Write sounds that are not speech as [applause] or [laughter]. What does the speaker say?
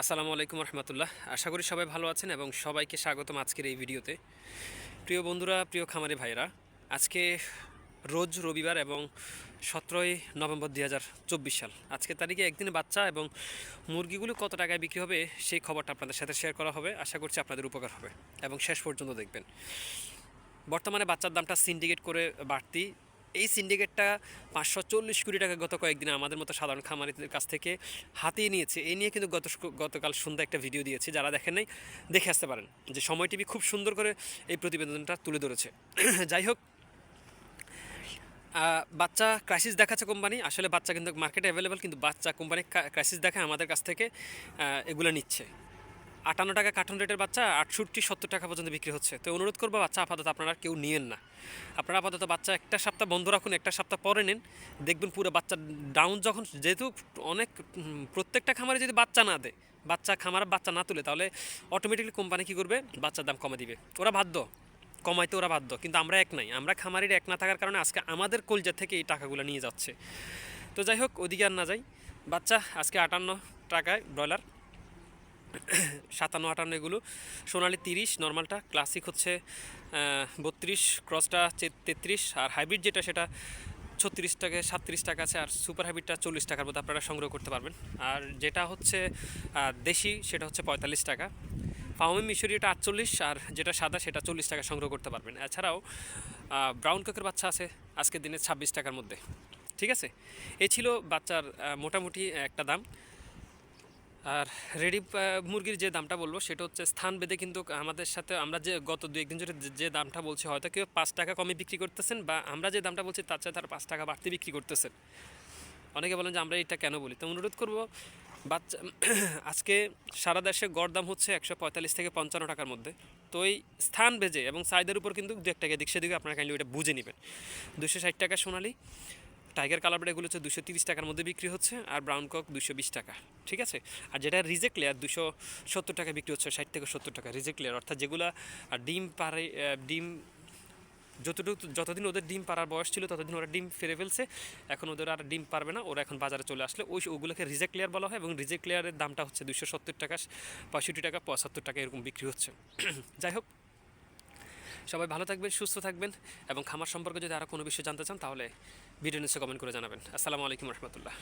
আসসালামু আলাইকুম রহমতুল্লাহ। আশা করি সবাই ভালো আছেন এবং সবাইকে স্বাগতম আজকের এই ভিডিওতে। প্রিয় বন্ধুরা, প্রিয় খামারি ভাইরা আজকে রোজ রবিবার এবং সতেরোই নভেম্বর দুই হাজার চব্বিশ সাল। আজকে তারিখে একদিনে বাচ্চা এবং মুরগিগুলো কত টাকায় বিক্রি হবে সেই খবরটা আপনাদের সাথে শেয়ার করা হবে। আশা করছি আপনাদের উপকার হবে এবং শেষ পর্যন্ত দেখবেন। বর্তমানে বাচ্চার দামটা সিন্ডিকেট করে বাড়তি এই সিন্ডিকেটটা পাঁচশো চল্লিশ কোটি টাকা গত কয়েকদিন আমাদের মতো সাধারণ খামারিদের কাছ থেকে হাতিয়ে নিয়েছে। এই নিয়ে কিন্তু গত গতকাল সন্ধ্যা একটা ভিডিও দিয়েছে, যারা দেখেন নাই, দেখে আসতে পারেন যে সময় টিভি খুব সুন্দর করে এই প্রতিবেদনটা তুলে ধরেছে। [clears throat] যাই হোক বাচ্চা ক্রাইসিস দেখাচ্ছে কোম্পানি আসলে বাচ্চা কিন্তু মার্কেটে অ্যাভেলেবেল কিন্তু বাচ্চা কোম্পানি ক্রাইসিস দেখায় আমাদের কাছ থেকে এগুলো নিচ্ছে। আটান্ন টাকা কার্টন রেটের বাচ্চা, আটষট্টি, সত্তর টাকা পর্যন্ত বিক্রি হচ্ছে। তো অনুরোধ করব, বাচ্চা আপাতত আপনারা কেউ নিয়েন না। আপনারা আপাতত বাচ্চা একটা সপ্তাহ বন্ধ রাখুন, একটা সপ্তাহ পরে নিন। দেখবেন পুরো বাচ্চা ডাউন যখন, যেহেতু অনেক প্রত্যেকটা খামারে যদি বাচ্চা না দেয়, বাচ্চা খামার বাচ্চা না তুলে, তাহলে অটোমেটিকলি কোম্পানি কী করবে? বাচ্চার দাম কমে দিবে। ওরা বাধ্য। কমাইতে ওরা বাধ্য। কিন্তু আমরা এক নাই। আমরা খামারির এক না থাকার কারণে আজকে আমাদের কলজা থেকে এই টাকাগুলো নিয়ে যাচ্ছে। তো যাই হোক, ওদিকে আর না যাই। বাচ্চা, আজকে আটান্ন টাকায় ব্রয়লার। সাতান্ন, আটান্ন এগুলো। সোনালি তিরিশ, নর্মালটা ক্লাসিক হচ্ছে বত্রিশ ক্রসটা তেত্রিশ, আর হাইব্রিড যেটা সেটা ছত্রিশ টাকা, সাতত্রিশ টাকা আছে, আর সুপার হাইব্রিডটা চল্লিশ টাকার মধ্যে আপনারা সংগ্রহ করতে পারবেন। আর যেটা হচ্ছে দেশি, সেটা হচ্ছে পঁয়তাল্লিশ টাকা। ফাউমি মিশরিটা আটচল্লিশ, আর যেটা সাদা সেটা চল্লিশ টাকা সংগ্রহ করতে পারবেন। এছাড়াও ব্রাউন কোকের বাচ্চা আছে, আজকের দিনে ছাব্বিশ টাকার মধ্যে। ঠিক আছে? এই ছিল বাচ্চার মোটামুটি একটা দাম। আর রেডি মুরগির যে দামটা বলব, সেটা হচ্ছে স্থান বেঁধে কিন্তু আমাদের সাথে আমরা যে গত দু একদিন ধরে যে- দামটা বলছি, হয়তো কেউ পাঁচ টাকা কমে বিক্রি করতেছেন বা আমরা যে দামটা বলছি, তার চেয়ে তার পাঁচ টাকা বাড়তি বিক্রি করতেছেন। অনেকে বলেন যে আমরা এটা কেন বলি? তো অনুরোধ করব, বাচ্চা, [clears throat] আজকে সারা দেশে গড় দাম হচ্ছে একশো পঁয়তাল্লিশ থেকে পঞ্চান্ন টাকার মধ্যে। তো এই স্থান বেজে এবং সাইদের উপর কিন্তু দু এক টাকা দিক, সেদিকে আপনারা কাইন্ডলি ওটা বুঝে নেবেন। দুশো ষাট টাকা সোনালি। টাইগার কালার এগুলো হচ্ছে দুশো তিরিশ টাকার মধ্যে বিক্রি হচ্ছে আর ব্রাউন কক দুশো বিশ টাকা, ঠিক আছে? আর যেটা রিজেক্ট লেয়ার দুশো সত্তর টাকা বিক্রি হচ্ছে, ষাট থেকে সত্তর টাকা রিজেক্ট লেয়ার অর্থাৎ যেগুলো ডিম পারে ডিম যতটুকু, যতদিন ওদের ডিম পাড়ার বয়স ছিল, ততদিন ওরা ডিম ফেরে ফেলছে। এখন ওদের আর ডিম পারবে না, ওরা এখন বাজারে চলে আসলে ওই ওগুলোকে রিজেক্ট লেয়ার বলা হয় এবং রিজেক্ট লেয়ারের দামটা হচ্ছে দুশো সত্তর টাকা, পঁয়ষট্টি টাকা, পঁচাত্তর টাকা এরকম বিক্রি হচ্ছে। [clears throat] যাই হোক সবাই ভালো থাকবেন, সুস্থ থাকবেন এবং খামার সম্পর্কে যদি আরও কোনো বিষয় জানতে চান তাহলে ভিডিও নিচে কমেন্ট করে জানাবেন। আসসালামু আলাইকুম রহমতুল্লাহ।